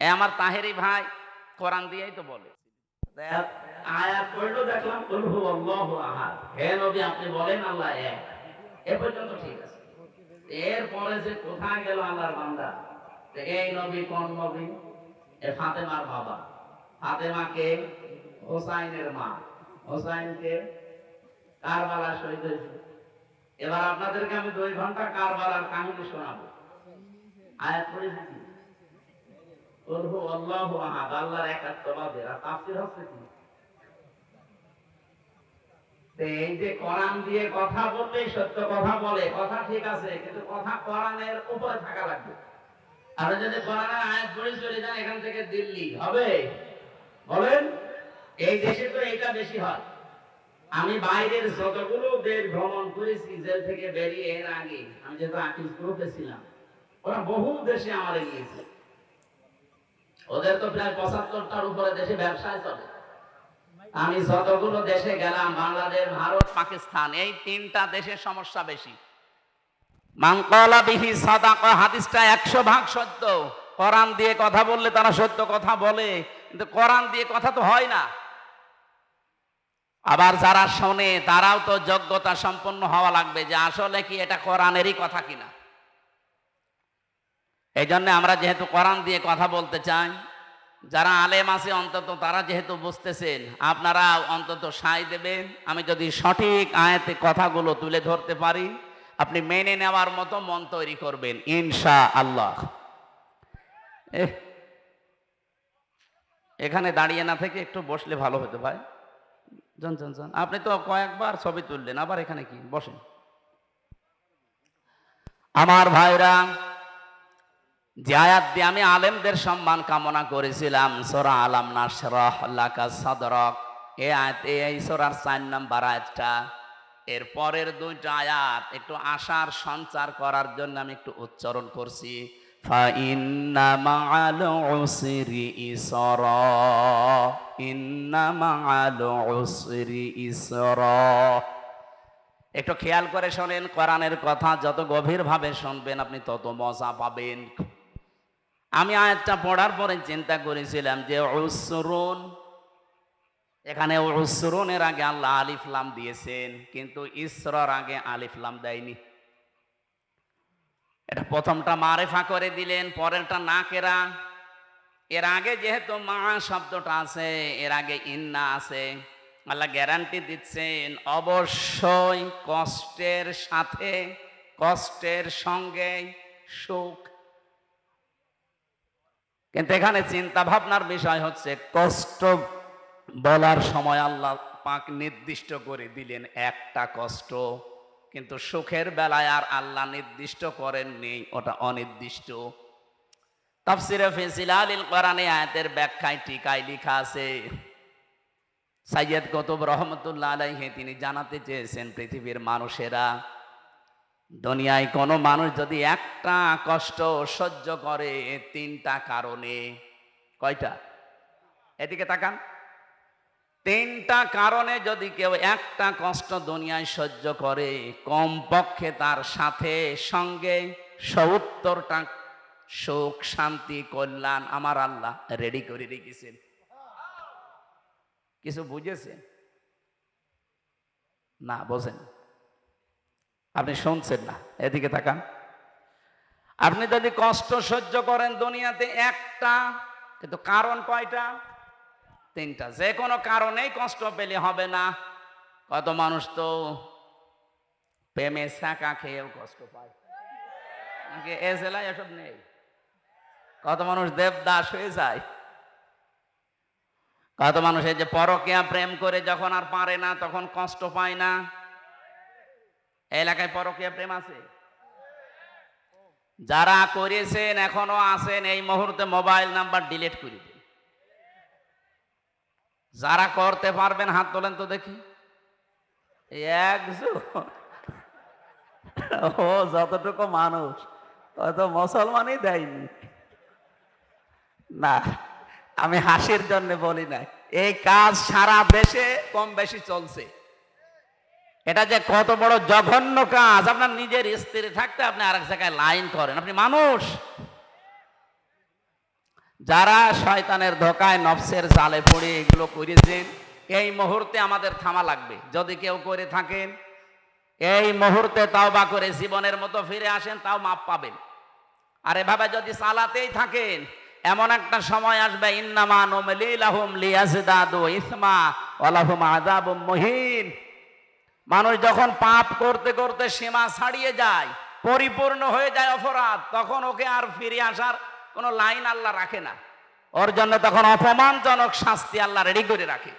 এ আমার তাহেরি ভাই, কোরআন দিয়েই তো বলে। দেখলাম নবী, আপনি বলেন আল্লাহ ঠিক আছে। এরপরে যে কোথায় এই নবী কোন নবী এ ফাতেমার বাবা। হোসাইনের মা। এবার আপনাদেরকে আমি দুই ঘণ্টা কারবালার কাহিনী শোনাবো। আয়াত পড়েছি এই যে কোরআন দিয়ে কথা সত্য কথা বলে, কথা ঠিক আছে, কিন্তু কথা কোরআনের উপরে থাকা লাগবে। আর যদি কোরআনের আয়াত পড়ে চলে যান, এখান থেকে দিল্লি হবে। বলেন, এই দেশে তো এটা বেশি হয়। আমি বাইরের যতগুলো দেশ ভ্রমণ করেছি, জেল থেকে বেরিয়ে এর আগে, আমি যেহেতু আকিস গ্রুপে ছিলাম, ওরা বহু দেশে আমাদের গিয়েছে ওদের তো প্রায় পঁচাত্তরটার উপরে দেশে ব্যবসায় চলে। আমি যতগুলো দেশে গেলাম, বাংলাদেশ, ভারত, পাকিস্তান, এই তিনটা দেশের সমস্যা বেশি। হাদিসটা একশো ভাগ সত্য। কোরআন দিয়ে কথা বললে তারা সত্য কথা বলে, কিন্তু কোরআন দিয়ে কথা তো হয় না। আবার যারা শোনে, তারাও তো যোগ্যতা সম্পন্ন হওয়া লাগবে যে আসলে কি এটা কোরআনেরই কথা কিনা। এই জন্য আমরা যেহেতু কোরআন দিয়ে কথা বলতে চাই, যারা আলেম আছে অন্তত তারা যেহেতু বুঝতেছেন, আপনারা অন্তত সাই দেবেন, আমি যদি সঠিক আয়াতে কথাগুলো তুলে ধরতে পারি, আপনি মেনে নেওয়ার মতো মন তৈরি করবেন ইনশা আল্লাহ এখানে দাঁড়িয়ে না থেকে একটু বসলে ভালো হতো ভাই। জন জন জন আপনি তো কয়েকবার ছবি তুললেন, আবার এখানে কি? বসেন। আমার ভাইরা যে দিয়ে আমি আলেমদের সম্মান কামনা করেছিলাম। সোরা আলাম নাসরাহ লাকা সাদরক এই আয়াত এই সোরার চার নাম্বার আয়াতটা। এর পরের দুইটা আয়াত একটু আশার সঞ্চার করার জন্য আমি একটু উচ্চারণ করছি। উসরি ইসরা। ইন্না মাআল উসরি ইসরা। একটু খেয়াল করে শোনেন, কোরআনের কথা যত গভীরভাবে শুনবেন আপনি তত মজা পাবেন। আমি আয়াতটা পড়ার পরে চিন্তা করেছিলাম যে উসরুন, এখানে উসরুনের আগে আল্লাহ আলিফলাম দিয়েছেন, কিন্তু ইসরার আগে আলিফলাম দেয়নি। এটা প্রথমটা মারেফা করে দিলেন, পরেরটা না কেরা। এর আগে যেহেতু মা শব্দটা আছে, এর আগে ইন্না আছে, আল্লাহ গ্যারান্টি দিচ্ছেন, অবশ্যই কষ্টের সাথে, কষ্টের সঙ্গে সুখ কিন্তু এখানে চিন্তা ভাবনার বিষয় হচ্ছে, কষ্ট বলার সময় আল্লাহ পাক নির্দিষ্ট করে দিলেন একটা কষ্ট, কিন্তু সুখের বেলায় আর আল্লাহ নির্দিষ্ট করেননি, ওটা অনির্দিষ্ট। তাফসিরে ফিসিলালিল কোরআনে আয়াতের ব্যাখ্যায় টিকায় লেখা আছে, সাইয়দ কতুব রহমতুল্লাহ আলাইহে তিনি জানাতে চেয়েছেন পৃথিবীর মানুষেরা দুনিয়ায় কোনো মানুষ যদি একটা কষ্ট সহ্য করে তিনটা কারণে, কয়টা? এদিকে তাকান। তিনটা কারণে যদি কেউ একটা কষ্ট দুনিয়ায় সহ্য করে, কমপক্ষে তার সাথে সঙ্গে সত্তরটা সুখ, শান্তি, কল্যাণ আমার আল্লাহ রেডি করে রেখেছেন। কিছু বুঝেছেন? না, বোঝেন। আপনি শুনছেন না, এদিকে তাকান। আপনি যদি কষ্ট সহ্য করেন দুনিয়াতে একটা, কিন্তু কারণ কয়টা? তিনটা। যে কোনো কারণেই কষ্ট পেলে হবে না। কত মানুষ তো প্রেমে শাঁকা খেয়েও কষ্ট পায়। এ জেলায় এসব নেই? কত মানুষ দেবদাস হয়ে যায়। কত মানুষ এই যে পরকিয়া প্রেম করে যখন আর পারে না, তখন কষ্ট পায় না। এলাকায় পরকিয়া প্রেম আছে? যারা করেছেন, এখনও আছেন, এই মুহূর্তে মোবাইল নাম্বার ডিলিট করে দিন। যারা করতে পারবেন, হাত তোলেন তো দেখি। একজন। ও, যতটুকু মানুষ হয়তো মুসলমানই দেয়নি। না, আমি হাসির জন্য বলি না। এই কাজ সারা দেশে কম বেশি চলছে। এটা যে কত বড় জঘন্য কাজ। আপনার নিজের স্ত্রী থাকতে আপনি আরেক জায়গায় লাইন করেন। আপনি মানুষ। যারা শয়তানের ধোকায় নফসের জালে পড়ে এগুলো করেছেন, এই মুহূর্তে আমাদের থামা লাগবে। যদি কেউ করে থাকেন, এই মুহূর্তে তাও বা করে জীবনের মতো ফিরে আসেন, তাও মাপ পাবেন। আর এভাবে যদি চালাতেই থাকেন, এমন একটা সময় আসবে, ইন্নামা নুমলিলাহুম লিয়াজদাদু ইসমা ওয়ালাহুম আযাবুম মুহিন। মানুষ যখন পাপ করতে করতে সীমা ছাড়িয়ে যায়, পরিপূর্ণ হয়ে যায় অপরাধ, তখন ওকে আর ফিরে আসার কোনো লাইন আল্লাহ রাখে না। ওর জন্য তখন অপমানজনক শাস্তি আল্লাহ রেডি করে রাখে।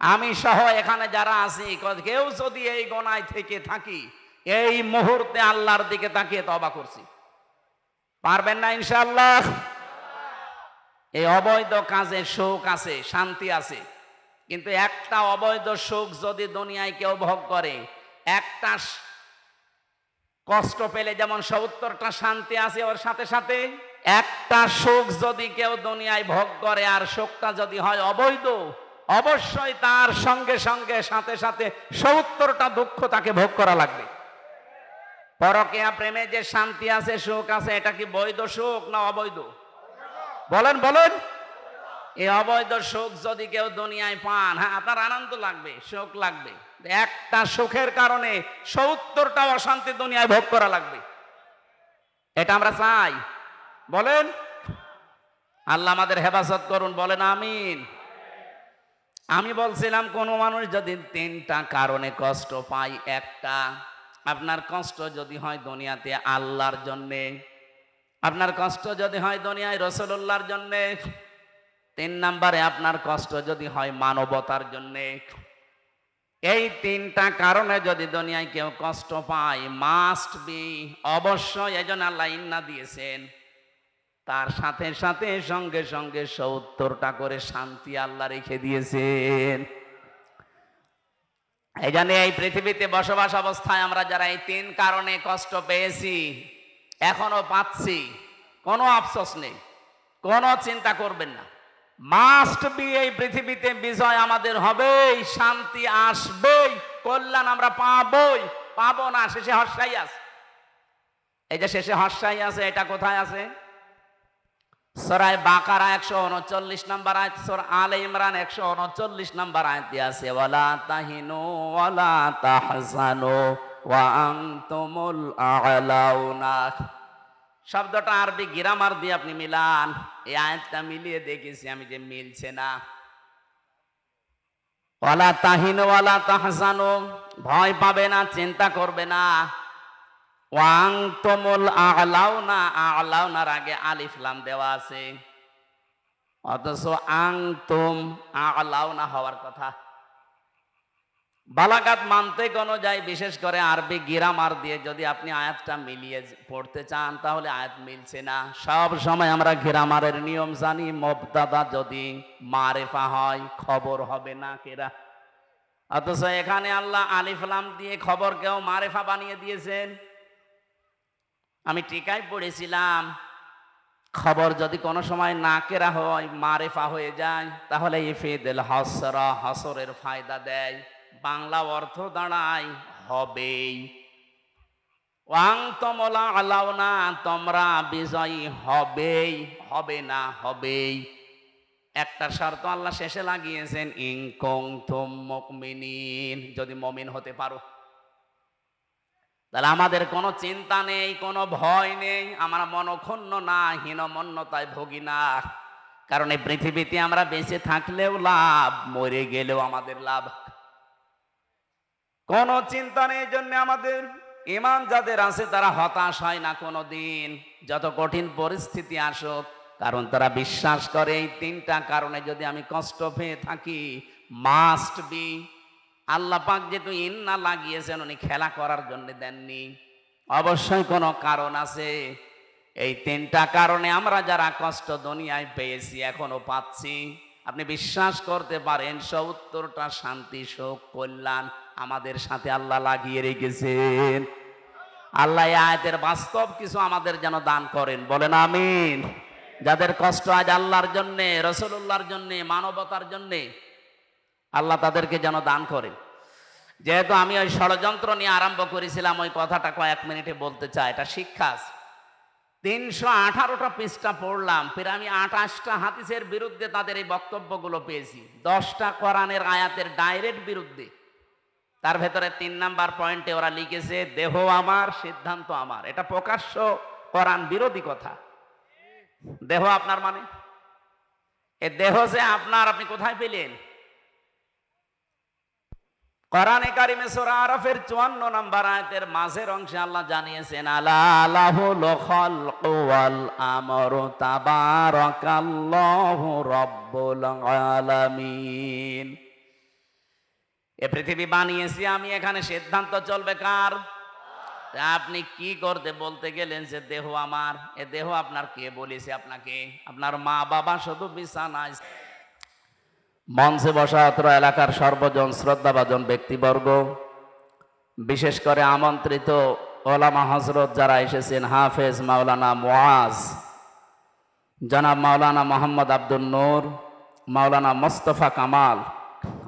আমি সহ এখানে যারা আছি কেউ যদি এই গোনায় থেকে থাকি, এই মুহূর্তে আল্লাহর দিকে তাকিয়ে তবা করছি। পারবেন না ইনশাআল্লাহ? এই অবৈধ কাজে সুখ আছে, শান্তি আছে। কিন্তু একটা অবৈধ সুখ যদি দুনিয়ায় কেউ ভোগ করে, একটা কষ্ট পেলে যেমন সত্তরটা শান্তি আছে ওর সাথে সাথে, একটা সুখ যদি কেউ দুনিয়ায় ভোগ করে আর সুখটা যদি হয় অবৈধ, অবশ্যই তার সঙ্গে সঙ্গে সাথে সাথে সত্তরটা দুঃখ তাকে ভোগ করা লাগবে। পরকেয়া প্রেমে যে শান্তি আছে, সুখ আছে, এটা কি বৈধ সুখ না অবৈধ? বলেন বলেন। এই অবৈধ সুখ যদি কেউ দুনিয়ায় পান হ্যাঁ আপনার আনন্দ লাগবে সুখ লাগবে। একটা সুখের কারণে সত্তরটা অশান্তি দুনিয়ায় ভোগ করা লাগবে। এটা আমরা চাই। বলেন, আল্লাহ আমাদের হেফাজত করুন, বলেন আমিন। আমি বলছিলাম, কোনো মানুষ যদি তিনটা কারণে কষ্ট পায়, একটা, আপনার কষ্ট যদি হয় দুনিয়াতে আল্লাহর জন্যে, আপনার কষ্ট যদি হয় দুনিয়ায় রসুল্লাহর জন্যে তিন নাম্বারে আপনার কষ্ট যদি হয় মানবতার জন্যে। এই তিনটা কারণে যদি দুনিয়ায় কেউ কষ্ট পায় মাস্ট বি অবশ্যই এজন আল্লাহ ইন্না দিয়েছেন। তার সাথে সাথে, সঙ্গে সঙ্গে সত্তরটা করে শান্তি আল্লাহ রেখে দিয়েছেন। এই জন্য এই পৃথিবীতে বসবাস অবস্থায় আমরা যারা এই তিন কারণে কষ্ট পেয়েছি, এখনও পাচ্ছি, কোনো আফসোস নেই, কোনো চিন্তা করবেন না। মাস্ট বি এই পৃথিবীতে বিজয় আমাদের হবেই, শান্তি আসবেই, কল্যাণ আমরা পাবই। পাবো না, শেষে হর্ষাই আছে। এই যে শেষে হর্ষাই আছে, এটা কোথায় আছে? সরাই বাকারা একশো উনচল্লিশ নাম্বার আয়াত, সর আলে ইমরান একশো উনচল্লিশ নাম্বার আয়াত আছে, ওয়ালা তাহিনু ওয়ালা তাহজানু ওয়া আনতুমুল শব্দটা আরবি গ্রামার দিয়ে আপনি মিলান। এই আয়াতটা মিলিয়ে দেখেছি আমি যে মিলছে না। ওয়ালা তাহিনু ওয়ালা তাহজানু, ভয় পাবে না, চিন্তা করবে না। ওয়াং তোমল আলাউনা, আলাউনার আগে আলিফ লাম দেওয়া আছে। অথচ আং তুম আলাউনা হওয়ার কথা। বালাগাত মানতে কোনো যায়, বিশেষ করে আরবি গিরামার দিয়ে যদি আপনি আয়াতটা মিলিয়ে পড়তে চান, তাহলে আয়াত মিলছে না। সব সময় আমরা গিরামারের নিয়ম জানি মবদাদা যদি মারেফা হয়, খবর হবে না কেরা। অথচ এখানে আল্লাহ আলিফলাম দিয়ে খবরকেও মারেফা বানিয়ে দিয়েছেন। আমি টিকায় পড়েছিলাম, খবর যদি কোনো সময় না কেরা হয়, মারেফা হয়ে যায়, তাহলে ইফেদেল হসরা, হসরের ফায়দা দেয়। বাংলা অর্থ দাঁড়ায় হবেই। ওয়াং তমলা আলাও না, তোমরা বিজয়ী হবেই। হবে না, হবেই। একটা শর্ত আল্লাহ শেষে লাগিয়েছেন ইংকং তুম মুকমিনিন যদি মমিন হতে পারো। তাহলে আমাদের কোনো চিন্তা নেই, কোনো ভয় নেই, আমরা মনক্ষুণ্ণ না, হীনমন্যতায় ভোগী না কারণ এই পৃথিবীতে আমরা বেঁচে থাকলেও লাভ, মরে গেলেও আমাদের লাভ। কোনো চিন্তা নেই জন্য আমাদের ইমান যাদের আছে তারা হতাশ হয় না কোনো দিন। যত কঠিন পরিস্থিতি আসুক, কারণ তারা বিশ্বাস করে এই তিনটা কারণে যদি আমি কষ্ট পেয়ে থাকি মাস্ট বি আল্লাহ পাক যেহেতু ইন্না লাগিয়েছেন, উনি খেলা করার জন্য দেননি। অবশ্যই কোনো কারণ আছে। এই তিনটা কারণে আমরা যারা কষ্ট দুনিয়ায় পেয়েছি, এখনও পাচ্ছি। আপনি বিশ্বাস করতে পারেন, সত্তরটা শান্তি, সুখ, কল্যাণ আমাদের সাথে আল্লাহ লাগিয়ে রেখেছেন। আল্লাহ আয়াতের বাস্তব কিছু আমাদের যেন দান করেন, বলেন আমিন। যাদের কষ্ট আজ আল্লাহর জন্যে রসুল্লাহর জন্যে, মানবতার জন্যে, আল্লাহ তাদেরকে যেন দান করেন। যেহেতু আমি ওই ষড়যন্ত্র নিয়ে আরম্ভ করেছিলাম, ওই কথাটা কয়েক মিনিটে বলতে চাই, এটা শিক্ষা আছে। তিনশো আঠারোটা পৃষ্ঠা পড়লাম, ফের আমি আঠাশটা হাদিসের বিরুদ্ধে তাদের এই বক্তব্যগুলো পেয়েছি। দশটা কোরআনের আয়াতের ডাইরেক্ট বিরুদ্ধে। তার ভেতরে তিন নাম্বার পয়েন্টে ওরা লিখেছে, দেহ আমার, সিদ্ধান্ত আমার। এটা প্রকাশ্য কোরআন বিরোধী কথা। দেহ আপনার মানে? এ দেহ যে আপনার, আপনি কোথায় পেলেন? কোরআনে কারিমে সূরা আরাফের 54 নম্বর আয়াতের মাঝের অংশে আল্লাহ জানিয়েছেন, আলা লাহুল ওয়াল আমরু তাবারাকাল্লাহু রাব্বুল আলামিন। এ পৃথিবী বানিয়েছি আমি, এখানে সিদ্ধান্ত চলবে কার? আপনি কি করতে বলতে গেলেন যে দেহ আমার? এ দেহ আপনার কে বলেছে আপনাকে? আপনার মা বাবা শুধু বিছানায় মঞ্চে বসা অত্র এলাকার সর্বজন শ্রদ্ধাভাজন ব্যক্তিবর্গ, বিশেষ করে আমন্ত্রিত ওলামা হজরত যারা এসেছেন, হাফেজ মাওলানা মোয়াজ জনাব মাওলানা মোহাম্মদ আব্দুল নূর, মাওলানা মোস্তফা কামাল,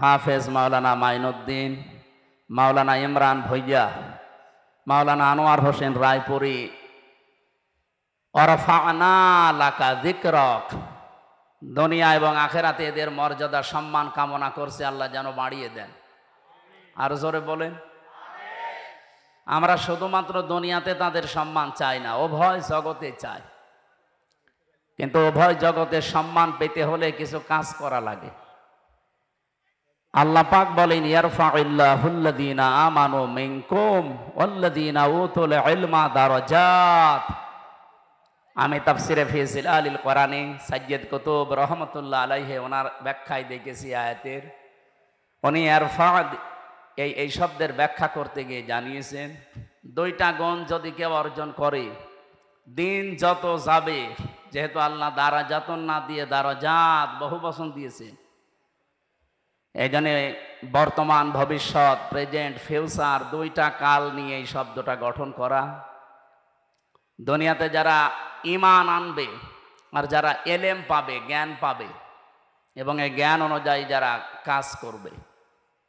হাফেজ মাওলানা মাইনুদ্দিন, মাওলানা ইমরান ভৈয়া মাওলানা আনোয়ার হোসেন রায়পুরী, অরফানা লাকা যিকরক দুনিয়া এবং আখেরাতে এদের মর্যাদা, সম্মান, কামনা করছে আল্লাহ যেন বাড়িয়ে দেন। আর জোরে বলেন। আমরা শুধুমাত্র দুনিয়াতে তাদের সম্মান চাই না, উভয় জগতে চাই। কিন্তু উভয় জগতে সম্মান পেতে হলে কিছু কাজ করা লাগে। আল্লাহ পাক বলেন, ইয়ারফাউল্লাহুল্লাযীনা আমানু মিনকুম ওয়াল্লাযীনা উতুল ইলমা দারাজাত। আমি তাফসিরে ফিজিল আলিল কোরআনে সাজ্জেদ কুতুব রহমতুল্লাহ আলাইহে ওনার ব্যাখ্যায় দেখেছি আয়াতের। উনি আরফাদ এই এই শব্দের ব্যাখ্যা করতে গিয়ে জানিয়েছেন, দুইটা গুণ যদি কেউ অর্জন করে, দিন যত যাবে, যেহেতু আল্লাহ দ্বারা যাতন না দিয়ে দ্বারা জাত বহু বচন দিয়েছে এই জন্য বর্তমান ভবিষ্যৎ, প্রেজেন্ট, ফিউচার, দুইটা কাল নিয়ে এই শব্দটা গঠন করা। দুনিয়াতে যারা ইমান আনবে আর যারা এলেম পাবে, জ্ঞান পাবে এবং এই জ্ঞান অনুযায়ী যারা কাজ করবে।